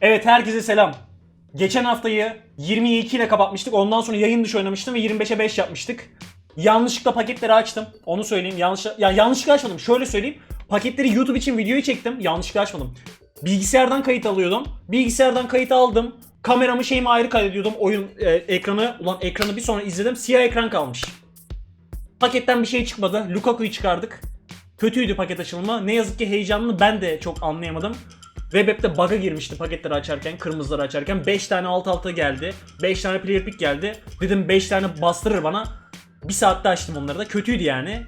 Evet herkese selam. Geçen haftayı 22 ile kapatmıştık. Ondan sonra yayın dışı oynamıştım ve 25'e 5 yapmıştık. Yanlışlıkla paketleri açtım. Onu söyleyeyim. Yanlış ya yanlışlıkla açmadım. Şöyle söyleyeyim. Paketleri YouTube için videoyu çektim. Yanlışlıkla açmadım. Bilgisayardan kayıt alıyordum. Bilgisayardan kayıt aldım. Kameramı şeyimi ayrı kaydediyordum. Oyun e, ekranı ulan ekranı bir sonra izledim. Siyah ekran kalmış. Paketten bir şey çıkmadı. Lukaku'yu çıkardık. Kötüydü paket açılımı. Ne yazık ki heyecanını ben de çok anlayamadım. Web app'te bug'a girmişti paketleri açarken, kırmızıları açarken. 5 tane alt alta geldi. 5 tane player pick geldi. Dedim 5 tane bastırır bana. Bir saatte açtım onları da. Kötüydü yani.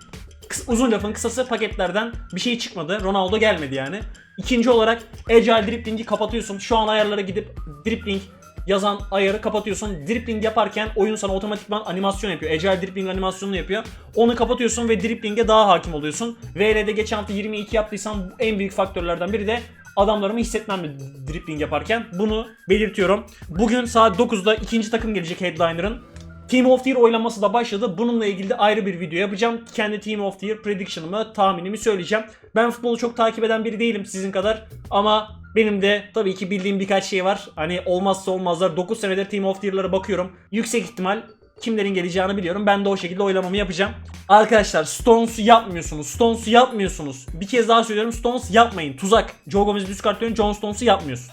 Kıs- uzun lafın kısası paketlerden bir şey çıkmadı. Ronaldo gelmedi yani. İkinci olarak Agile Dribbling'i kapatıyorsun. Şu an ayarlara gidip Dribbling yazan ayarı kapatıyorsun. Dribbling yaparken oyun sana otomatikman animasyon yapıyor. Agile Dribbling animasyonunu yapıyor. Onu kapatıyorsun ve Dribbling'e daha hakim oluyorsun. VR'de geçen hafta 22 yaptıysan en büyük faktörlerden biri de adamlarımı hissetmem mi dribbling yaparken. Bunu belirtiyorum. Bugün saat 9'da ikinci takım gelecek Headliner'ın. Team of the Year oylaması da başladı. Bununla ilgili de ayrı bir video yapacağım. Kendi Team of the Year prediction'ımı, tahminimi söyleyeceğim. Ben futbolu çok takip eden biri değilim sizin kadar. Ama benim de tabii ki bildiğim birkaç şey var. Hani olmazsa olmazlar. 9 senedir Team of the Year'lara bakıyorum. Yüksek ihtimal kimlerin geleceğini biliyorum. Ben de o şekilde oylamamı yapacağım. Arkadaşlar Stones'u yapmıyorsunuz. Stones'u yapmıyorsunuz. Bir kez daha söylüyorum Stones yapmayın. Tuzak. Joe Gomez kartlıyorum. John Stones'u yapmıyorsun.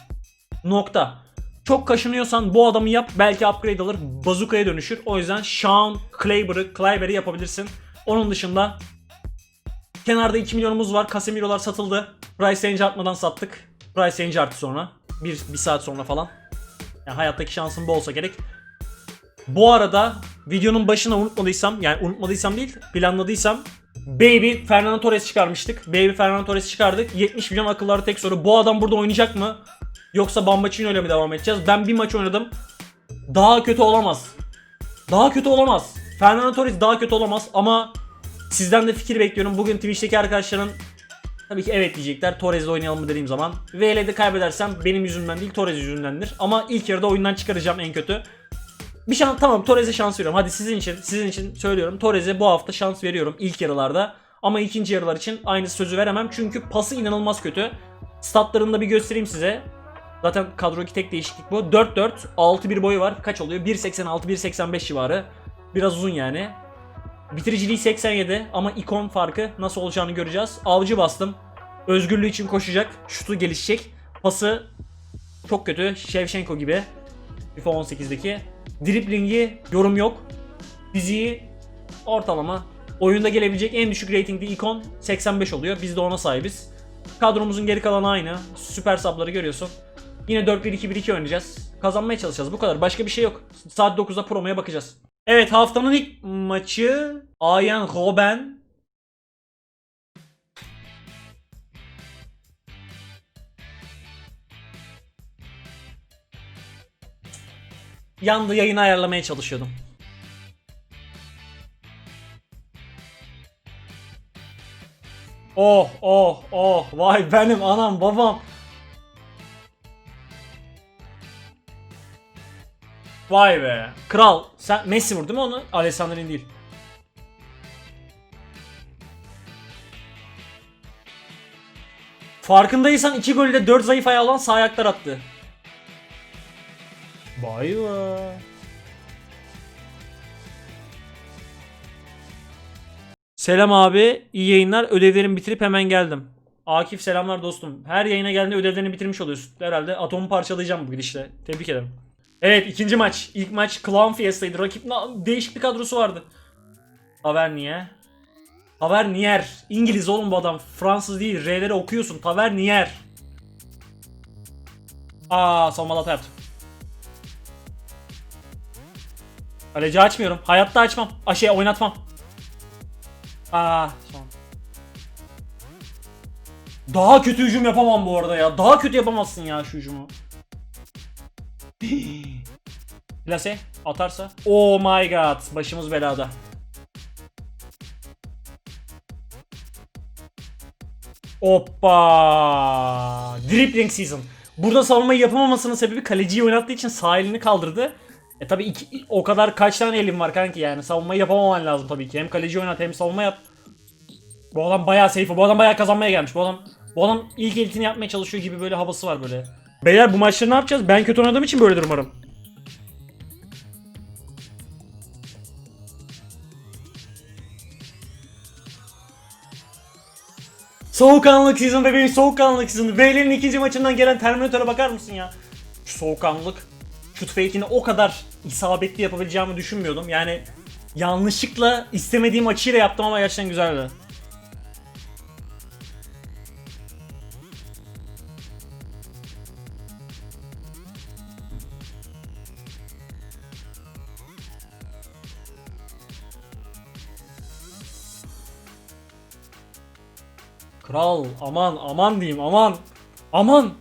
Nokta. Çok kaşınıyorsan bu adamı yap. Belki upgrade alır. Bazuka'ya dönüşür. O yüzden Sean Kleiber'ı Kleiber'i yapabilirsin. Onun dışında kenarda 2 milyonumuz var. Casemiro'lar satıldı. Price range artmadan sattık. Price range arttı sonra. Bir, bir saat sonra falan. Yani hayattaki şansım bu olsa gerek. Bu arada videonun başına unutmadıysam yani unutmadıysam değil planladıysam Baby Fernando Torres çıkarmıştık. Baby Fernando Torres çıkardık. 70 milyon akılları tek soru. Bu adam burada oynayacak mı? Yoksa Bambacino ile mi devam edeceğiz? Ben bir maç oynadım. Daha kötü olamaz. Daha kötü olamaz. Fernando Torres daha kötü olamaz ama sizden de fikir bekliyorum. Bugün Twitch'teki arkadaşların Tabii ki evet diyecekler. Torres'le oynayalım mı dediğim zaman. VL'de kaybedersem benim yüzümden değil Torres yüzündendir. Ama ilk yarıda oyundan çıkaracağım en kötü. Bir şans tamam Torres'e şans veriyorum. Hadi sizin için sizin için söylüyorum. Torres'e bu hafta şans veriyorum ilk yarılarda. Ama ikinci yarılar için aynı sözü veremem. Çünkü pası inanılmaz kötü. Statlarını da bir göstereyim size. Zaten kadrodaki tek değişiklik bu. 4-4, 6-1 boyu var. Kaç oluyor? 1.86, 1.85 civarı. Biraz uzun yani. Bitiriciliği 87 ama ikon farkı nasıl olacağını göreceğiz. Avcı bastım. Özgürlüğü için koşacak. Şutu gelişecek. Pası çok kötü. Shevchenko gibi. FIFA 18'deki. Driblingi yorum yok. Fiziği ortalama. Oyunda gelebilecek en düşük ratingli ikon 85 oluyor. Biz de ona sahibiz. Kadromuzun geri kalanı aynı. Süper sabları görüyorsun. Yine 4-1-2-1-2 oynayacağız. Kazanmaya çalışacağız. Bu kadar. Başka bir şey yok. Saat 9'da promoya bakacağız. Evet haftanın ilk maçı Ayan Robben Yandı yayını ayarlamaya çalışıyordum. Oh oh oh vay benim anam babam. Vay be. Kral sen Messi vurdu mu onu? Alessandro'nun değil. Farkındaysan iki golü de 4 zayıf ayağı alan sağ ayaklar attı. Vay be. Selam abi. iyi yayınlar. Ödevlerimi bitirip hemen geldim. Akif selamlar dostum. Her yayına geldiğinde ödevlerini bitirmiş oluyorsun. Herhalde atomu parçalayacağım bu gidişle. Tebrik ederim. Evet ikinci maç. İlk maç Clown Fiesta'ydı. Rakip değişik bir kadrosu vardı. Tavernier. Tavernier. İngiliz oğlum bu adam. Fransız değil. R'leri okuyorsun. Tavernier. Aa savunma hata yaptım. Kaleci açmıyorum. Hayatta açmam. A şey oynatmam. Aa son. Daha kötü hücum yapamam bu arada ya. Daha kötü yapamazsın ya şu hücumu. Plase atarsa. Oh my god. Başımız belada. Hoppa. Dribbling season. Burada savunmayı yapamamasının sebebi kaleciyi oynattığı için sağ elini kaldırdı. E tabi iki, o kadar kaç tane elin var kanki yani savunmayı yapamaman lazım tabii ki. Hem kaleci oynat hem savunma yap. Bu adam bayağı safe. Bu adam bayağı kazanmaya gelmiş. Bu adam bu adam ilk elitini yapmaya çalışıyor gibi böyle havası var böyle. Beyler bu maçları ne yapacağız? Ben kötü oynadığım için böyledir umarım. Soğukkanlılık season bebeğim soğukkanlılık season. Beylerin ikinci maçından gelen Terminator'a bakar mısın ya? Şu soğukkanlılık. Shoot fake'ini o kadar isabetli yapabileceğimi düşünmüyordum. Yani yanlışlıkla istemediğim açıyla yaptım ama gerçekten güzeldi. Kral aman aman diyeyim aman aman.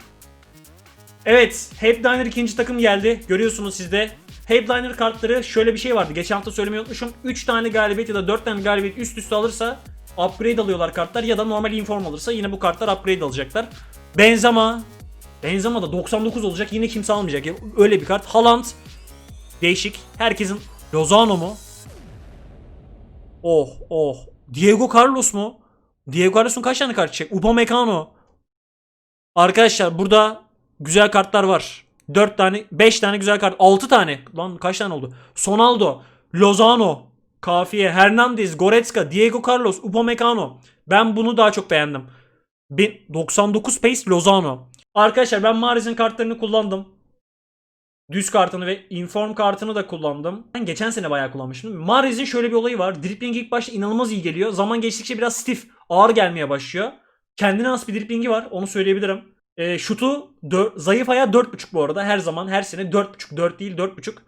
Evet Headliner ikinci takım geldi. Görüyorsunuz siz de. Headliner kartları şöyle bir şey vardı. Geçen hafta söylemeyi unutmuşum. 3 tane galibiyet ya da 4 tane galibiyet üst üste alırsa upgrade alıyorlar kartlar ya da normal inform alırsa yine bu kartlar upgrade alacaklar. Benzema Benzema da 99 olacak yine kimse almayacak. Ya Öyle bir kart. Haaland değişik. Herkesin Lozano mu? Oh oh. Diego Carlos mu? Diego Carlos'un kaç tane kart çıkacak? Upamecano. Arkadaşlar burada güzel kartlar var. 4 tane, 5 tane güzel kart. 6 tane. Lan kaç tane oldu? Sonaldo, Lozano, Kafiye, Hernandez, Goretzka, Diego Carlos, Upamecano. Ben bunu daha çok beğendim. Bin- 99 pace Lozano. Arkadaşlar ben Mahrez'in kartlarını kullandım. Düz kartını ve inform kartını da kullandım. Ben geçen sene bayağı kullanmıştım. Mahrez'in şöyle bir olayı var. Dribbling ilk başta inanılmaz iyi geliyor. Zaman geçtikçe biraz stiff, ağır gelmeye başlıyor. Kendine has bir driblingi var. Onu söyleyebilirim. E, şutu dör- zayıf ayağı 4.5 bu arada. Her zaman her sene 4.5. 4 değil 4.5.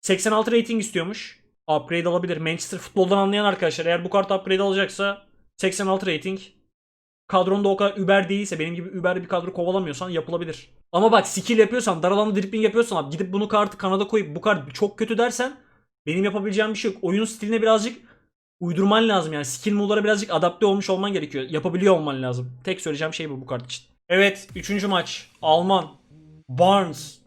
86 rating istiyormuş. Upgrade alabilir. Manchester futboldan anlayan arkadaşlar eğer bu kart upgrade alacaksa 86 rating. Kadronda o kadar über değilse benim gibi über bir kadro kovalamıyorsan yapılabilir. Ama bak skill yapıyorsan dar alanda dribbling yapıyorsan abi gidip bunu kartı kanada koyup bu kart çok kötü dersen benim yapabileceğim bir şey yok. Oyun stiline birazcık uydurman lazım yani. Skill move'lara birazcık adapte olmuş olman gerekiyor. Yapabiliyor olman lazım. Tek söyleyeceğim şey bu bu kart için. Evet 3. maç. Alman. Barnes.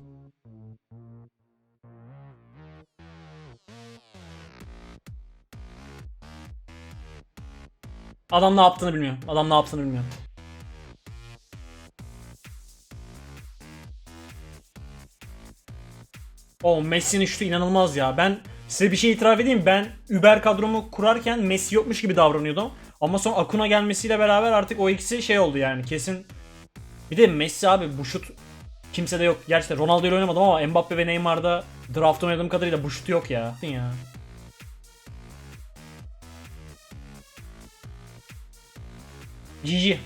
Adam ne yaptığını bilmiyor. Adam ne yaptığını bilmiyor. O Messi'nin şutu inanılmaz ya. Ben size bir şey itiraf edeyim. Ben Uber kadromu kurarken Messi yokmuş gibi davranıyordum. Ama sonra Akuna gelmesiyle beraber artık o ikisi şey oldu yani. Kesin bir de Messi abi bu şut kimsede yok. Gerçekten Ronaldo ile oynamadım ama Mbappe ve Neymar'da draft oynadığım kadarıyla bu şut yok ya. ya. GG.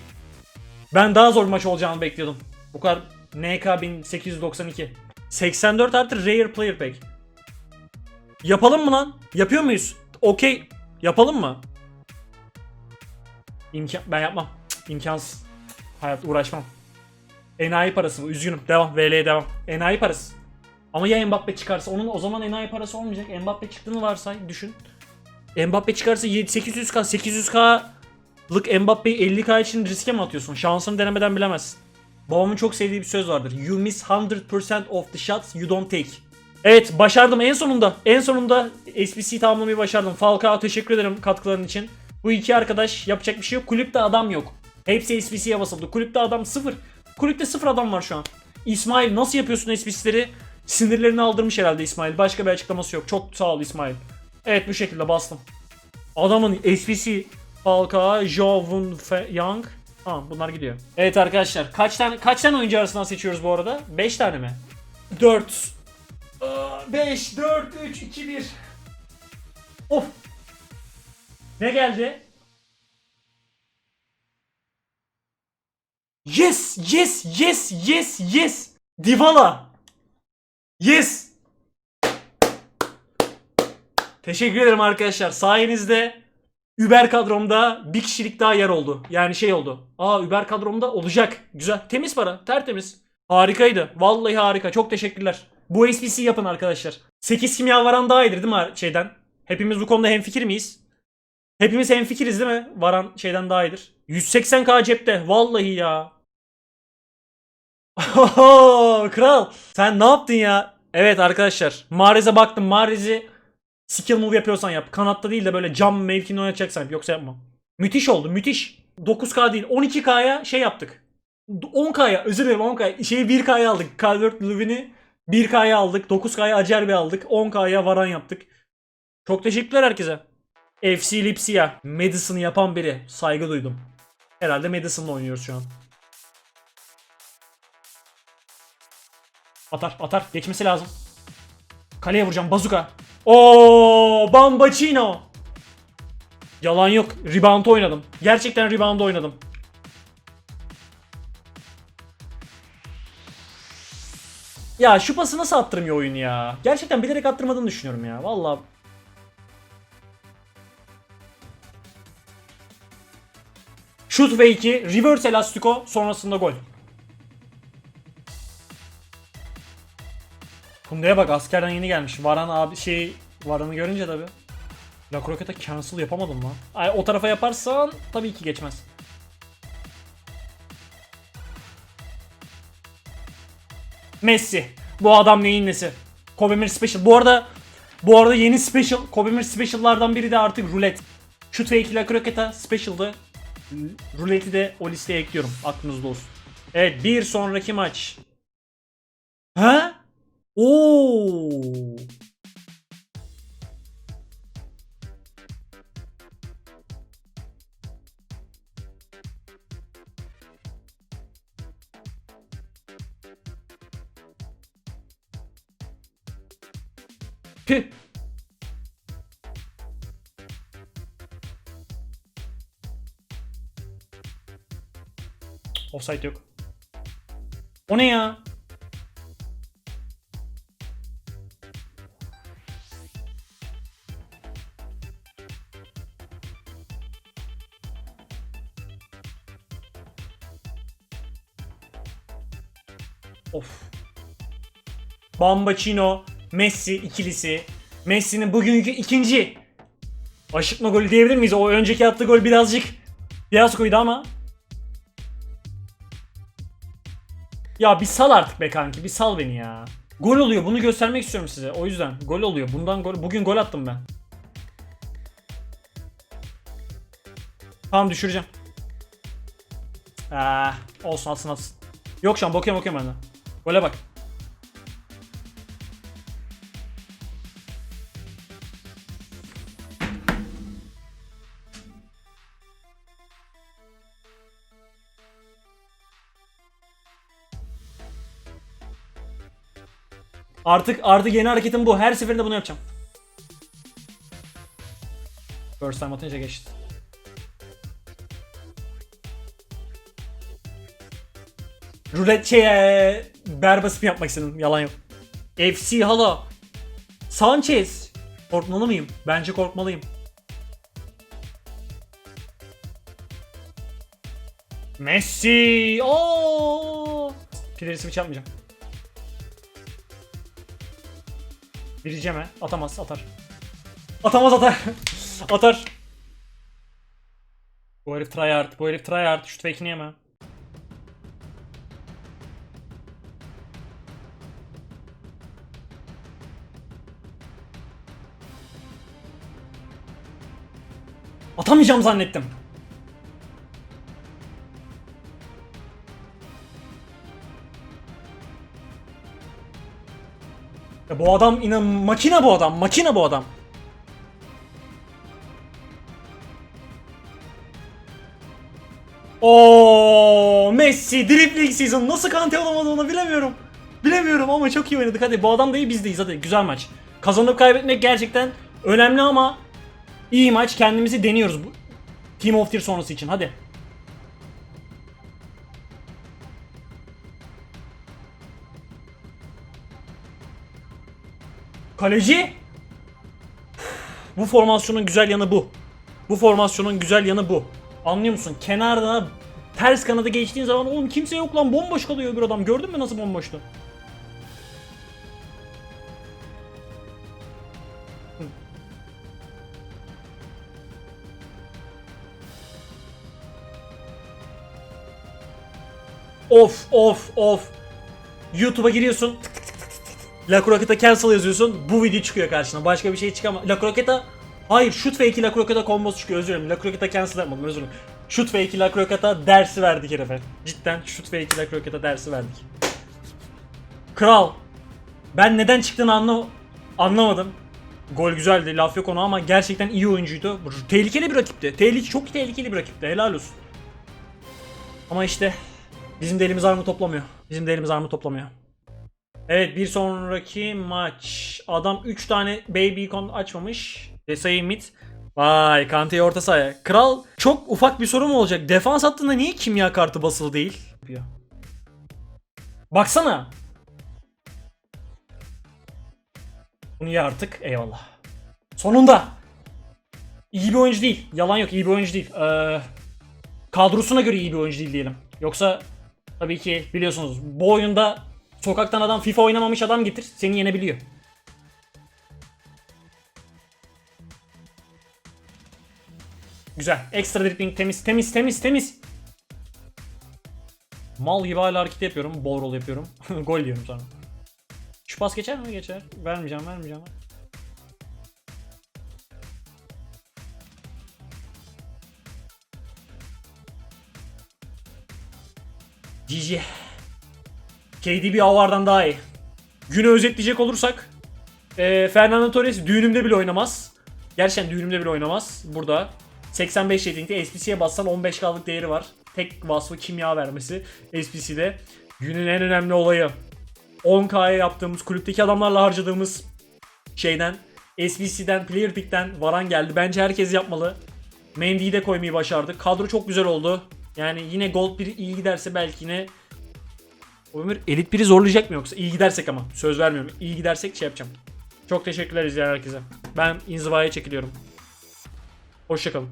Ben daha zor maç olacağını bekliyordum. Bu kadar NK 1892. 84 artı Rare Player Pack. Yapalım mı lan? Yapıyor muyuz? Okey. Yapalım mı? İmkan ben yapmam. Cık, İmkansız. Hayat uğraşmam. Enayi parası bu. Üzgünüm. Devam. VL'ye devam. Enayi parası. Ama ya Mbappe çıkarsa onun o zaman enayi parası olmayacak. Mbappe çıktığını varsay düşün. Mbappe çıkarsa 800k 800k'lık Mbappe'yi 50k için riske mi atıyorsun? Şansını denemeden bilemezsin. Babamın çok sevdiği bir söz vardır. You miss 100% of the shots you don't take. Evet başardım en sonunda. En sonunda SBC'yi tamamlamayı başardım. Falcao teşekkür ederim katkıların için. Bu iki arkadaş yapacak bir şey yok. Kulüpte adam yok. Hepsi SBC'ye basıldı. Kulüpte adam sıfır. Kulüpte sıfır adam var şu an. İsmail nasıl yapıyorsun SBC'leri? Sinirlerini aldırmış herhalde İsmail. Başka bir açıklaması yok. Çok sağ ol İsmail. Evet bu şekilde bastım. Adamın SBC Falcao, Jovun Young. Tamam bunlar gidiyor. Evet arkadaşlar kaç tane kaç tane oyuncu arasından seçiyoruz bu arada? 5 tane mi? 4 5 4 3 2 1 Of. Ne geldi? Yes, yes, yes, yes, yes. Divala. Yes. Teşekkür ederim arkadaşlar. Sayenizde Uber kadromda bir kişilik daha yer oldu. Yani şey oldu. Aa Uber kadromda olacak. Güzel. Temiz para. Tertemiz. Harikaydı. Vallahi harika. Çok teşekkürler. Bu SPC yapın arkadaşlar. 8 kimya varan daha iyidir değil mi şeyden? Hepimiz bu konuda hemfikir miyiz? Hepimiz hemfikiriz değil mi? Varan şeyden daha iyidir. 180k cepte. Vallahi ya. Kral. Sen ne yaptın ya? Evet arkadaşlar. Mahrez'e baktım. Mahrez'i skill move yapıyorsan yap. Kanatta değil de böyle cam mevkini oynatacaksan yap. Yoksa yapma. Müthiş oldu. Müthiş. 9k değil 12k'ya şey yaptık. 10K'ya özür dilerim 10K. Şeyi 1K'ya aldık. Calvert Lewin'i 1K'ya aldık. 9K'ya Acerbi aldık. 10K'ya Varan yaptık. Çok teşekkürler herkese. FC Lipsia. Madison'ı yapan biri. Saygı duydum. Herhalde Madison'la oynuyoruz şu an. Atar atar. Geçmesi lazım. Kaleye vuracağım. Bazuka. Oo, Bambacino. Yalan yok. Rebound oynadım. Gerçekten rebound oynadım. Ya şu pası nasıl attırmıyor oyun ya? Gerçekten bilerek attırmadığını düşünüyorum ya. Vallahi. Shoot fake'i, reverse elastiko sonrasında gol. Kunda'ya bak askerden yeni gelmiş. Varan abi şey Varan'ı görünce tabi. La Croquet'e cancel yapamadım lan. Ay, o tarafa yaparsan tabii ki geçmez. Messi. Bu adam neyin nesi? Kobe Mir Special. Bu arada bu arada yeni special Kobe Mir Special'lardan biri de artık rulet. Shoot fake ile Croquet'a special'dı. Ruleti de o listeye ekliyorum. Aklınızda olsun. Evet bir sonraki maç. Ha? Oo. Offside yok. O ne ya? Of. Bambacino, Messi ikilisi. Messi'nin bugünkü ikinci aşıkma golü diyebilir miyiz? O önceki attığı gol birazcık biraz koydu ama. Ya bir sal artık be kanki. Bir sal beni ya. Gol oluyor. Bunu göstermek istiyorum size. O yüzden gol oluyor. Bundan gol bugün gol attım ben. Tamam düşüreceğim. Ah, olsun atsın atsın. Yok şu an bakıyorum bakıyorum ben de. Gole bak. Artık artık yeni hareketim bu. Her seferinde bunu yapacağım. First time atınca geçti. Rulet şey ee, berbası mı yapmak istedim? Yalan yok. FC hala. Sanchez. Korkmalı mıyım? Bence korkmalıyım. Messi. Oo! Pileri switch yapmayacağım. Biriceme he. Atamaz atar. Atamaz atar. atar. Bu herif tryhard. Bu herif tryhard. Şut fake'ini yeme. Atamayacağım zannettim. Ya bu adam inan makine bu adam. Makine bu adam. Oo Messi dribbling season nasıl kante olamadı onu bilemiyorum. Bilemiyorum ama çok iyi oynadık. Hadi bu adam da iyi biz deyiz hadi güzel maç. Kazanıp kaybetmek gerçekten önemli ama iyi maç kendimizi deniyoruz bu Team of the Year sonrası için hadi. Kaleci. Bu formasyonun güzel yanı bu. Bu formasyonun güzel yanı bu. Anlıyor musun? Kenarda ters kanada geçtiğin zaman oğlum kimse yok lan bomboş kalıyor bir adam. Gördün mü nasıl bomboştu? Of of of. YouTube'a giriyorsun. Tık La Croqueta cancel yazıyorsun. Bu video çıkıyor karşına. Başka bir şey çıkamaz. La Croqueta Hayır shoot fake La Croqueta kombosu çıkıyor özür dilerim. La Croqueta cancel yapmadım özür dilerim. Şut ve ikili kroketa dersi verdik herife. Cidden şut ve ikili kroketa dersi verdik. Kral. Ben neden çıktığını anla anlamadım. Gol güzeldi laf yok ona ama gerçekten iyi oyuncuydu. Tehlikeli bir rakipti. Tehlike, çok tehlikeli bir rakipti. Helal olsun. Ama işte bizim de elimiz armut toplamıyor. Bizim de elimiz armut toplamıyor. Evet bir sonraki maç. Adam 3 tane baby icon açmamış. Desai mid. Vay Kante'yi orta sahaya. Kral çok ufak bir soru olacak? Defans hattında niye kimya kartı basılı değil? Baksana. Bunu ye artık. Eyvallah. Sonunda. İyi bir oyuncu değil. Yalan yok iyi bir oyuncu değil. Ee, kadrosuna göre iyi bir oyuncu değil diyelim. Yoksa tabii ki biliyorsunuz bu oyunda sokaktan adam FIFA oynamamış adam getir seni yenebiliyor. Güzel. Ekstra dribbling temiz temiz temiz temiz. Mal gibi hala hareket yapıyorum. Ball roll yapıyorum. Gol diyorum sonra. Şu pas geçer mi? Geçer. Vermeyeceğim vermeyeceğim. GG. KDB Avar'dan daha iyi. Günü özetleyecek olursak e, Fernando Torres düğünümde bile oynamaz. Gerçekten düğünümde bile oynamaz. Burada 85 ratingde SPC'ye bassan 15K'lık değeri var. Tek vasfı kimya vermesi SPC'de. Günün en önemli olayı 10K'ya yaptığımız kulüpteki adamlarla harcadığımız şeyden SBC'den, Player Pick'ten Varan geldi. Bence herkes yapmalı. Mendy'yi de koymayı başardık. Kadro çok güzel oldu. Yani yine Gold 1 iyi giderse belki yine Ömür Elit 1'i zorlayacak mı yoksa? İyi gidersek ama. Söz vermiyorum. İyi gidersek şey yapacağım. Çok teşekkürler izleyen herkese. Ben inzivaya çekiliyorum. Hoşçakalın.